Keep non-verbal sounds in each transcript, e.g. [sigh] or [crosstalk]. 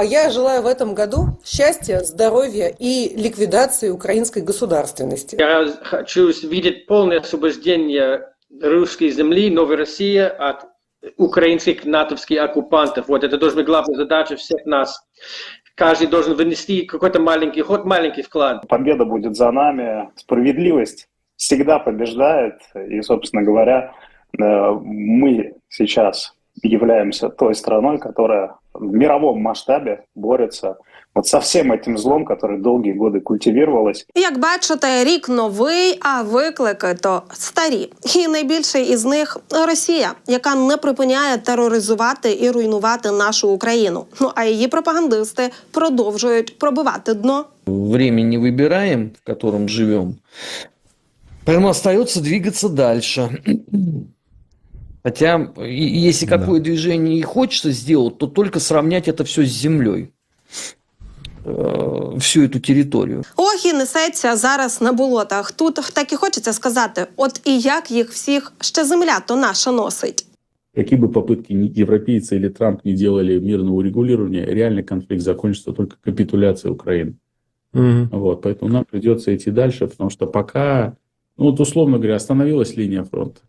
Я желаю в этом году счастья, здоровья и ликвидации украинской государственности. Я хочу видеть полное освобождение русской земли, Новой России от украинских натовских оккупантов. Вот это должна быть главная задача всех нас. Каждый должен внести какой-то маленький, хоть маленький вклад. Победа будет за нами. Справедливость всегда побеждает. И, собственно говоря, э, мы сейчас являемся той страной, которая в мировом масштабе борется от со всем этим злом, который довгі годи культивувалось. Як бачите, рік новий, а виклики то старі. І найбільший із них Росія, яка не припиняє тероризувати і руйнувати нашу Україну. Ну а її пропагандисти продовжують пробивати дно. Время не выбираем, в котором живем. Поэтому остается двигаться дальше. Хотя, если да. какое движение и хочется сделать, то только сравнять это все с землей. Э, всю эту територію. Ох, і несеться зараз на болотах. Тут так і хочеться сказати: от і як їх всіх ще земля то наша носить. Какие бы попытки европейцы или Трамп не делали мирного урегулирования, реальный конфликт закончится только капитуляцией Украины. Угу. Вот, поэтому нам придется идти дальше, потому что пока, ну вот условно говоря, остановилась линия фронта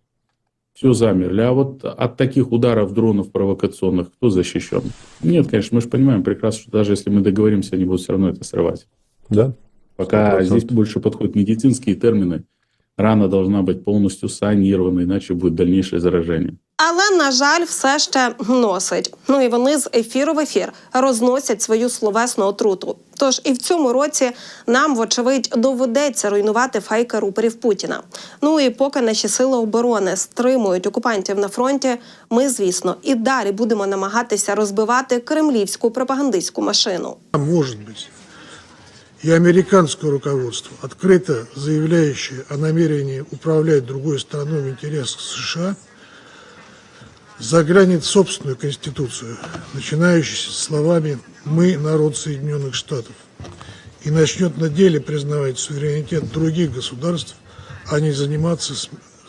все замерли. А вот от таких ударов дронов провокационных кто защищен? Нет, конечно, мы же понимаем прекрасно, что даже если мы договоримся, они будут все равно это срывать. Да. Пока 100%. здесь больше подходят медицинские термины. Рана должна быть полностью санирована, иначе будет дальнейшее заражение. Але на жаль, все ще носить. Ну і вони з ефіру в ефір розносять свою словесну отруту. Тож і в цьому році нам, вочевидь, доведеться руйнувати фейки руперів Путіна. Ну і поки наші сили оборони стримують окупантів на фронті, ми, звісно, і далі будемо намагатися розбивати кремлівську пропагандистську машину. Може бути. и американское руководство, открыто заявляющее о намерении управлять другой страной в интересах США – заглянет в собственную Конституцию, начинающуюся словами «Мы – народ Соединенных Штатов», и начнет на деле признавать суверенитет других государств, а не заниматься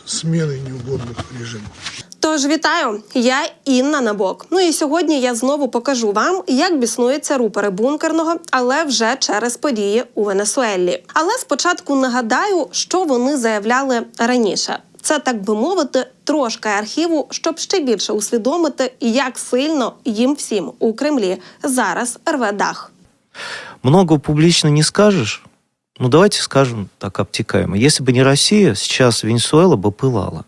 сменой неугодных режимов. Тож вітаю, я Інна Набок. Ну і сьогодні я знову покажу вам, як біснуються рупори бункерного, але вже через події у Венесуелі. Але спочатку нагадаю, що вони заявляли раніше. Це так би мовити, трошки архіву, щоб ще більше усвідомити, як сильно їм всім у Кремлі зараз рве дах. Много публично не скажешь. Ну, давайте скажем так обтекаемо. Если бы не Россия, сейчас Венесуэла бы пылала.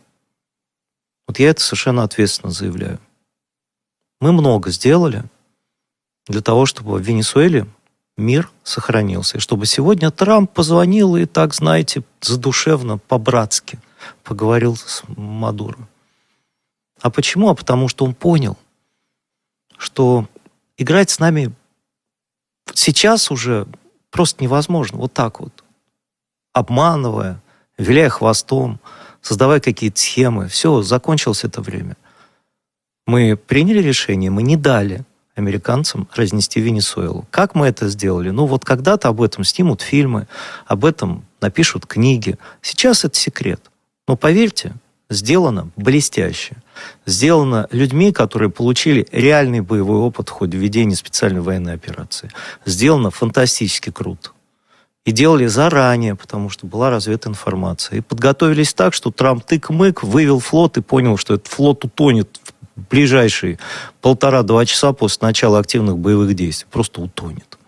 Вот я это совершенно ответственно заявляю. Мы много сделали для того, чтобы в Венесуэле мир сохранился. И чтобы сегодня Трамп позвонил и так, знаете, задушевно, по-братски – поговорил с Мадуро. А почему? А потому что он понял, что играть с нами сейчас уже просто невозможно. Вот так вот. Обманывая, виляя хвостом, создавая какие-то схемы. Все, закончилось это время. Мы приняли решение, мы не дали американцам разнести Венесуэлу. Как мы это сделали? Ну вот когда-то об этом снимут фильмы, об этом напишут книги. Сейчас это секрет. Но поверьте, сделано блестяще. Сделано людьми, которые получили реальный боевой опыт в ходе ведения специальной военной операции. Сделано фантастически круто. И делали заранее, потому что была разведана информация. И подготовились так, что Трамп тык-мык, вывел флот и понял, что этот флот утонет в ближайшие полтора-два часа после начала активных боевых действий. Просто утонет.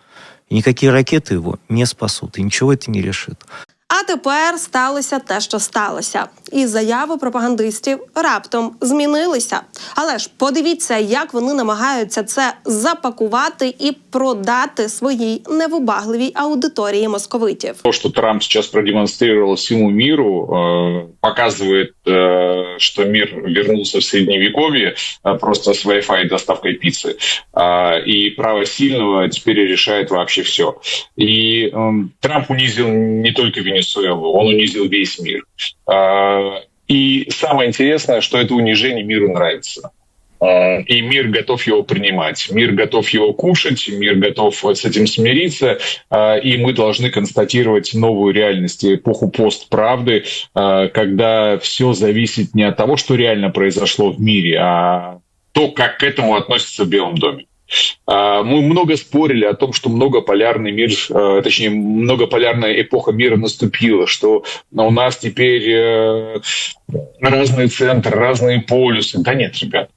И никакие ракеты его не спасут, и ничего это не решит. А тепер сталося те, що сталося, і заяви пропагандистів раптом змінилися. Але ж подивіться, як вони намагаються це запакувати і продати своїй невибагливій аудиторії московитів. То, що Трамп зараз продемонстрував всьому міру, э, показує, э, що мир вернувся в середньовеков'я просто з Wi-Fi доставкой пиццы. І право сильного тепер решает вообще все. І Трамп унизил не тільки Венесуэлу, Венесуэлу, он унизил весь мир. А, и самое интересное, что это унижение миру нравится. А, и мир готов его принимать, мир готов его кушать, мир готов с этим смириться, а, и мы должны констатировать новую реальность, эпоху постправды, когда все зависит не от того, что реально произошло в мире, а то, как к этому относятся в Белом доме. А, Мы много спорили о том, что многополярный мир, э, точнее, многополярная эпоха мира наступила, что у нас теперь э, разные центры, разные полюсы. Да нет, ребят.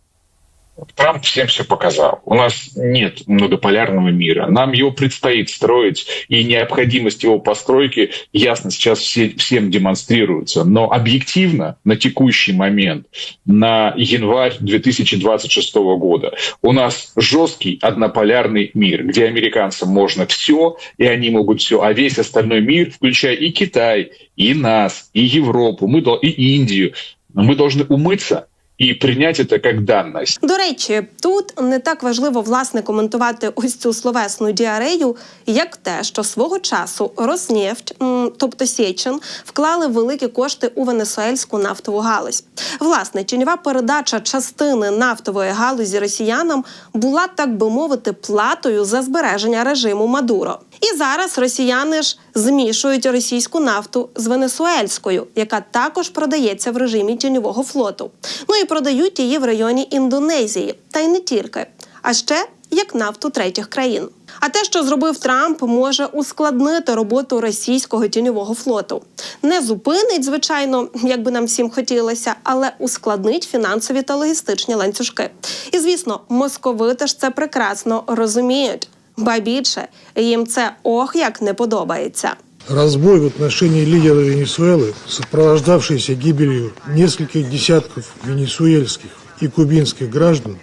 Трамп всем все показал. У нас нет многополярного мира. Нам его предстоит строить, и необходимость его постройки ясно сейчас все, всем демонстрируется. Но объективно на текущий момент, на январь 2026 года, у нас жесткий однополярный мир, где американцам можно все, и они могут все, а весь остальной мир, включая и Китай, и нас, и Европу, мы, и Индию, мы должны умыться і прийняти це як данність. До речі, тут не так важливо власне коментувати ось цю словесну діарею, як те, що свого часу Роснефть, тобто Сєчин, вклали великі кошти у венесуельську нафтову галузь. Власне, тіньова передача частини нафтової галузі росіянам була, так би мовити, платою за збереження режиму Мадуро. І зараз росіяни ж змішують російську нафту з венесуельською, яка також продається в режимі тіньового флоту. Ну і продають її в районі Індонезії, та й не тільки, а ще як нафту третіх країн. А те, що зробив Трамп, може ускладнити роботу російського тіньового флоту. Не зупинить, звичайно, як би нам всім хотілося, але ускладнить фінансові та логістичні ланцюжки. І звісно, московити ж це прекрасно розуміють. Ба більше їм це ох як не подобається. Разбой в отношении лидера Венесуэлы, сопровождавшийся гибелью нескольких десятков венесуэльских и кубинских граждан,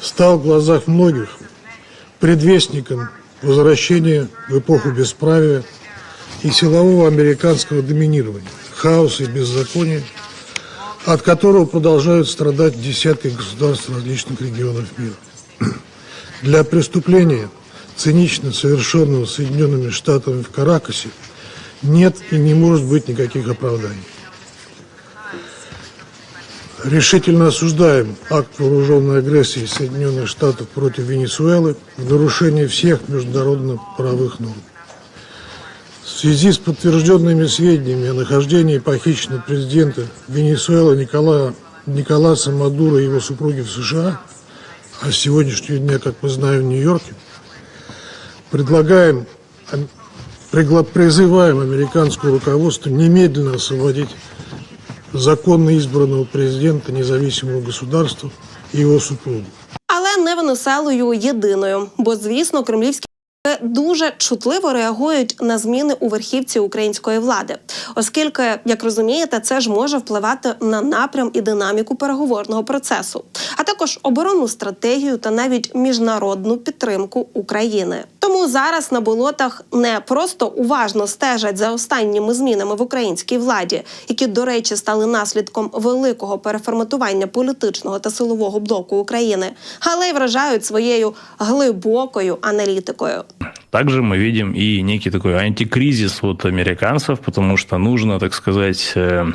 стал в глазах многих предвестником возвращения в эпоху бесправия и силового американского доминирования, хаоса и беззакония, от которого продолжают страдать десятки государств различных регионов мира. Для преступления, цинично совершенного Соединенными Штатами в Каракасе, нет и не может быть никаких оправданий. Решительно осуждаем акт вооруженной агрессии Соединенных Штатов против Венесуэлы в нарушении всех международных правовых норм. В связи с подтвержденными сведениями о нахождении похищенного президента Венесуэлы Николая, Николаса Мадуро и его супруги в США, а с сегодняшнего дня, как мы знаем, в Нью-Йорке, предлагаем, призываем американское руководство немедленно освободить законно избранного президента независимого государства и его супругу. Але не Венеселою єдиною, бо звісно, кремлівські дуже чутливо реагують на зміни у верхівці української влади, оскільки, як розумієте, це ж може впливати на напрям і динаміку переговорного процесу, а також оборонну стратегію та навіть міжнародну підтримку України. Тому зараз на болотах не просто уважно стежать за останніми змінами в українській владі, які, до речі, стали наслідком великого переформатування політичного та силового блоку України, але й вражають своєю глибокою аналітикою. Также мы видим и некий такой антикризис от американцев, потому что нужно, так сказать, э,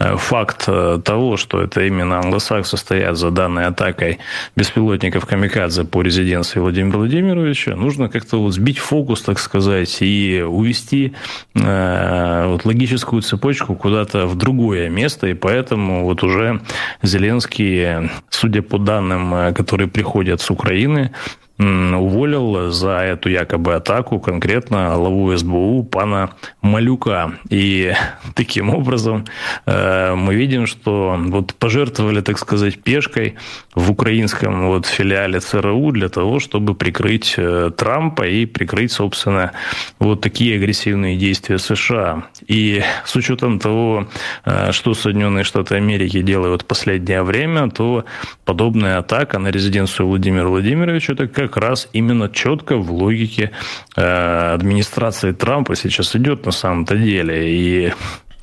э, факт э, того, что это именно англосаксы стоят за данной атакой беспилотников Камикадзе по резиденции Владимира Владимировича, нужно как-то вот сбить фокус, так сказать, и увести вот логическую цепочку куда-то в другое место, и поэтому вот уже Зеленский, судя по данным, которые приходят с Украины, уволил за эту якобы атаку конкретно главу СБУ пана Малюка. И [laughs] таким образом э, мы видим, что вот пожертвовали, так сказать, пешкой в украинском вот филиале ЦРУ для того, чтобы прикрыть э, Трампа и прикрыть, собственно, вот такие агрессивные действия США. И с учетом того, э, что Соединенные Штаты Америки делают в последнее время, то подобная атака на резиденцию Владимира Владимировича это как раз именно четко в логике э, администрации Трампа сейчас идет на самом-то деле. И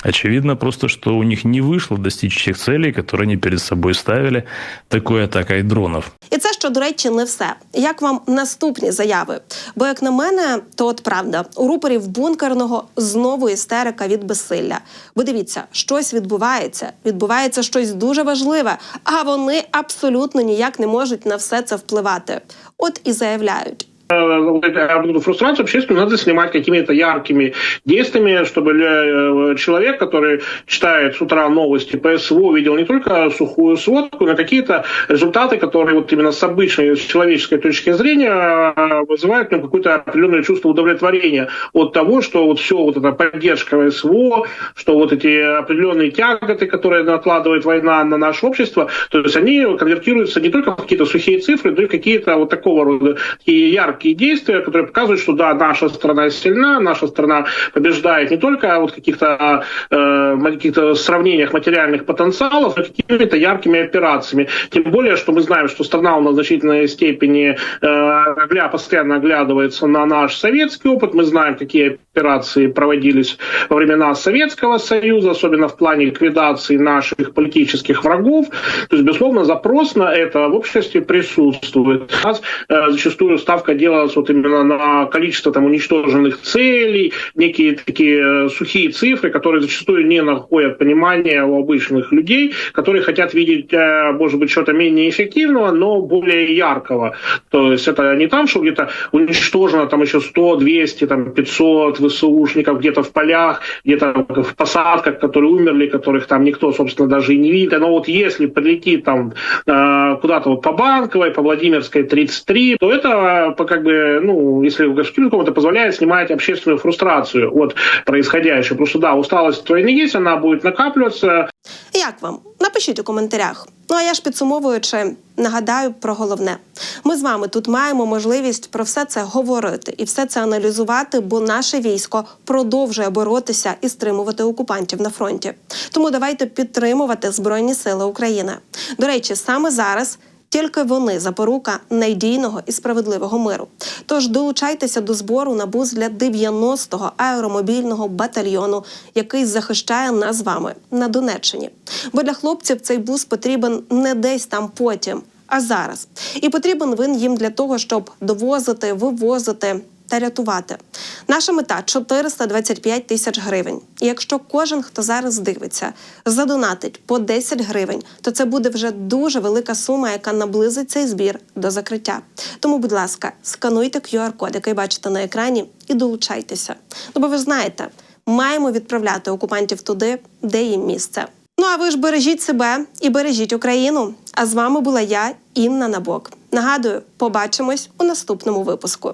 Очевидно просто, что у них не вышло достичь тех целей, которые они перед собой ставили такой атакой дронов. І це що, до речі, не все. Як вам наступні заяви? Бо, як на мене, то от правда, у рупорів бункерного знову істерика від безсилля. Бо дивіться, щось відбувається, відбувається щось дуже важливе, а вони абсолютно ніяк не можуть на все це впливати. От і заявляють. Э, вот эту фрустрацию общественную надо снимать какими-то яркими действиями, чтобы э, человек, который читает с утра новости СВО, видел не только сухую сводку, но какие-то результаты, которые вот именно с обычной с человеческой точки зрения э, вызывают нем какое-то определенное чувство удовлетворения от того, что вот все вот эта поддержка СВО, что вот эти определенные тяготы, которые накладывает война на наше общество, то есть они конвертируются не только в какие-то сухие цифры, но и в какие-то вот такого рода такие яркие действия, которые показывают, что да, наша страна сильна, наша страна побеждает не только вот каких-то э, каких-то сравнениях материальных потенциалов, но какими-то яркими операциями. Тем более, что мы знаем, что страна у нас в значительной степени э, постоянно оглядывается на наш советский опыт. Мы знаем, какие операции проводились во времена Советского Союза, особенно в плане ликвидации наших политических врагов. То есть, безусловно, запрос на это в обществе присутствует. У нас э, зачастую ставка делалась вот именно на количество там уничтоженных целей, некие такие э, сухие цифры, которые зачастую не находят понимания у обычных людей, которые хотят видеть, э, может быть, что-то менее эффективного, но более яркого. То есть это не там, что где-то уничтожено там еще 100, 200, там 500 ВСУшников где-то в полях, где-то в посадках, которые умерли, которых там никто, собственно, даже и не видит. Но вот если прилетит там э, куда-то вот по Банковой, по Владимирской 33, то это по, как бы, ну, если Государственному это позволяет снимать общественную фрустрацию от происходящего. Потому что, да, усталость войны есть, она будет накапливаться, Як вам? Напишіть у коментарях. Ну а я ж підсумовуючи, нагадаю про головне. Ми з вами тут маємо можливість про все це говорити і все це аналізувати, бо наше військо продовжує боротися і стримувати окупантів на фронті. Тому давайте підтримувати Збройні Сили України. До речі, саме зараз. Тільки вони запорука надійного і справедливого миру. Тож долучайтеся до збору на бус для 90-го аеромобільного батальйону, який захищає нас з вами на Донеччині. Бо для хлопців цей бус потрібен не десь там потім, а зараз. І потрібен він їм для того, щоб довозити, вивозити та рятувати. Наша мета 425 тисяч гривень. І якщо кожен, хто зараз дивиться, задонатить по 10 гривень, то це буде вже дуже велика сума, яка наблизить цей збір до закриття. Тому, будь ласка, скануйте QR-код, який бачите на екрані, і долучайтеся. Ну, бо ви знаєте, маємо відправляти окупантів туди, де їм місце. Ну а ви ж бережіть себе і бережіть Україну. А з вами була я, Інна Набок. Нагадую, побачимось у наступному випуску.